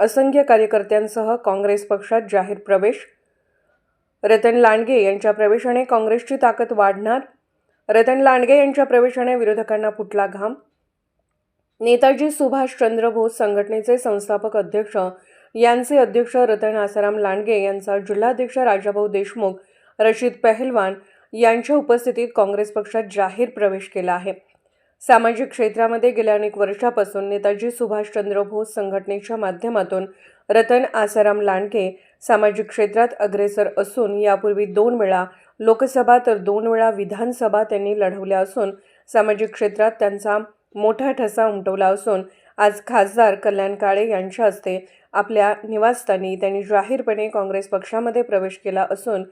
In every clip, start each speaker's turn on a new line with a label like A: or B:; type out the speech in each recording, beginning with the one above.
A: असंख्य कार्यकर्त्यांसह काँग्रेस पक्षात जाहीर प्रवेश. रतन लांडगे यांच्या प्रवेशाने काँग्रेसची ताकद वाढणार. रतन लांडगे यांच्या प्रवेशाने विरोधकांना फुटला घाम. नेताजी सुभाषचंद्र बोस संघटनेचे संस्थापक अध्यक्ष यांचे अध्यक्ष रतन आसाराम लांडगे यांचा जिल्हाध्यक्ष राजाभाऊ देशमुख रशीद पहलवान यांच्या उपस्थितीत काँग्रेस पक्षात जाहीर प्रवेश केला आहे. सामाजिक क्षेत्रामध्ये गेल्या अनेक वर्षापासून नेताजी सुभाषचंद्र बोस संघटनेच्या माध्यमातून रतन आसाराम लांडगे सामाजिक क्षेत्रात अग्रेसर असून यापूर्वी दोन वेळा लोकसभा तर दोन वेळा विधानसभा त्यांनी लढवल्या असून सामाजिक क्षेत्रात त्यांचा मोठा ठसा उमटवला असून आज खासदार कल्याण काळे यांच्या हस्ते आपल्या निवासस्थानी त्यांनी जाहीरपणे काँग्रेस पक्षामध्ये प्रवेश केला असून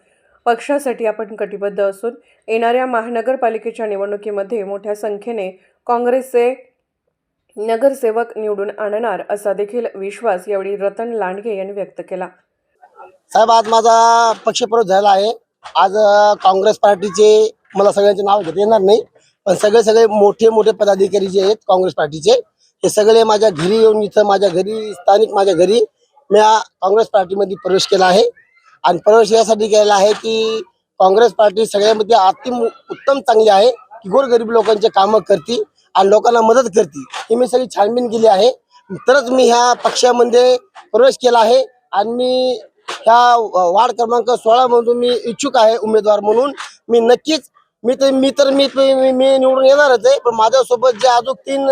A: पक्षासाठी आपण कटिबद्ध असून येणाऱ्या महानगरपालिकेच्या निवडणुकीमध्ये मोठ्या संख्येने काँग्रेसचे नगरसेवक निवडून आणणार असा देखील विश्वास यावेळी रतन लांडगे यांनी व्यक्त केला.
B: साहेब आज माझा पक्षप्रवेश झाला आहे. आज काँग्रेस पार्टीचे मला सगळ्यांचे नाव घेता येणार नाही पण सगळे सगळे मोठे मोठे पदाधिकारी जे आहेत काँग्रेस पार्टीचे हे सगळे माझ्या घरी येऊन इथं माझ्या घरी स्थानिक माझ्या घरी मी काँग्रेस पार्टीमध्ये प्रवेश केला आहे. आणि प्रवेश यासाठी केला आहे की काँग्रेस पार्टी सगळ्यामध्ये अति उत्तम चांगली आहे की गोरगरीब लोकांचे कामं करते आणि लोकांना मदत करते. ही मी सगळी छानबीन केली आहे. तरच मी ह्या पक्षामध्ये प्रवेश केला आहे आणि मी ह्या वार्ड क्रमांक सोळा मधून मी इच्छुक आहे उमेदवार म्हणून. मी नक्कीच मी तर मी तर मी मी मी निवडून येणारच आहे पण माझ्यासोबत जे अजून तीन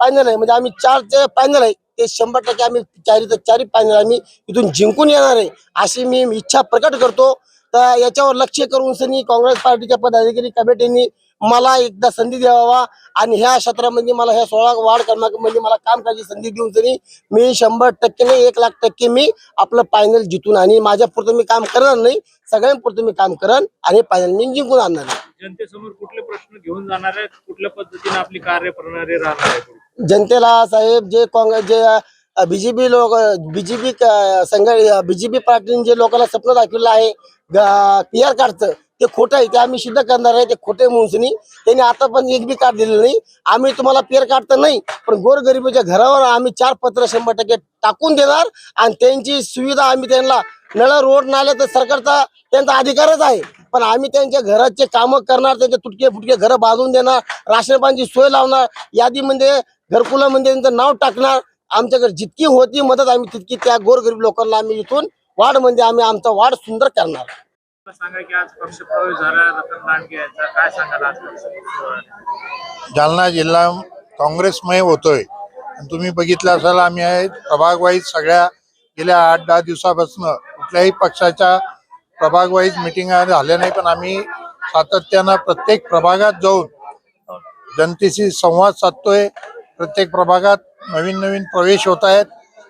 B: फायनल आहे. म्हणजे आम्ही चारचे फायनल आहे. ते शंभर टक्के आम्ही चारी तर चारी फायनल आम्ही इथून जिंकून येणार आहे. अशी मी इच्छा प्रकट करतो. तर याच्यावर लक्ष करून सनी काँग्रेस पार्टीच्या पदाधिकारी कमिटीने मला एकदा संधी द्यावा. आणि ह्या क्षेत्रामध्ये मला ह्या सोळा वाढ क्रमांकामध्ये मला काम करायची संधी देऊन सनी मी शंभर टक्के नाही एक लाख टक्के मी आपलं फायनल जितून आणि माझ्या पुरतं मी काम करणार नाही. सगळ्यांपुरतं मी काम करन आणि फायनल मी जिंकून आणणार
C: जनतेसमोर कुठले प्रश्न घेऊन जाणार आहेत? कुठल्या पद्धतीने आपली कार्यप्रणाली राहणार आहे?
B: जनतेला साहेब जे काँग्रेस जे बीजेपी लोक बीजेपी संघ बीजेपी पार्टीने जे लोकांना स्वप्न दाखवलं आहे पी आर कार्डचं ते खोटं आहे ते आम्ही सिद्ध करणार आहे ते खोटे म्हणून त्यांनी आता पण एक बी कार्ड दिलेलं नाही. आम्ही तुम्हाला पी कार्ड तर नाही पण गोरगरिबीच्या घरावर आम्ही चार पत्र शंभर टक्के टाकून देणार आणि त्यांची सुविधा आम्ही त्यांना नळ रोड नाले तर सरकारचा त्यांचा अधिकारच आहे. पण आम्ही त्यांच्या घराचे कामं करणार त्यांचे तुटके फुटके घर बांधून देणार राशन पाण्याची सोय लावणार यादीमध्ये घरकुलामध्ये त्यांचं नाव टाकणार. आमच्याकडे जितकी होती मदत आम्ही तितकी त्या गोरगरीब लोकांना आम्ही इथून वार्डमध्ये आम्ही आमचा वार्ड सुंदर करणार.
C: मला सांगा की आज पक्ष प्रवेश झाला रतन लांडगे यांचा. काय सांगाल आज पक्ष
D: जालना जिल्हा काँग्रेसमय होतोय. तुम्ही बघितलं असाल आम्ही आहे प्रभाग वाईज सगळ्या गेल्या आठ दहा दिवसापासून कुठल्याही पक्षाच्या प्रभाग वाईज मिटिंग झाल्या नाही पण आम्ही सातत्यानं प्रत्येक प्रभागात जाऊन जनतेशी संवाद साधतोय. प्रत्येक प्रभागात नवीन नवीन प्रवेश होत आहेत.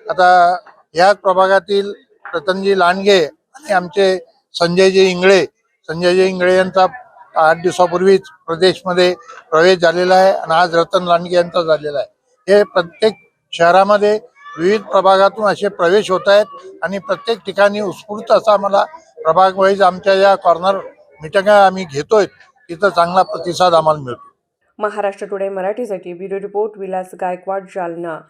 D: आता याच प्रभागातील रतनजी लांडगे आणि आमचे संजयजी इंगळे संजयजी इंगळे यांचा आठ दिवसापूर्वीच प्रदेशमध्ये प्रवेश झालेला आहे आणि आज रतन लांडगे यांचा झालेला आहे. हे प्रत्येक शहरामध्ये विविध प्रभागातून असे प्रवेश होत आहेत आणि प्रत्येक ठिकाणी उत्स्फूर्त असा मला प्रभाग वाईज आमच्या या कॉर्नर मिटिंगा आम्ही घेतोय. तिथं चांगला प्रतिसाद आम्हाला मिळतो.
A: महाराष्ट्र टुडे मराठीसाठी ब्युरो रिपोर्ट विलास गायकवाड जालना.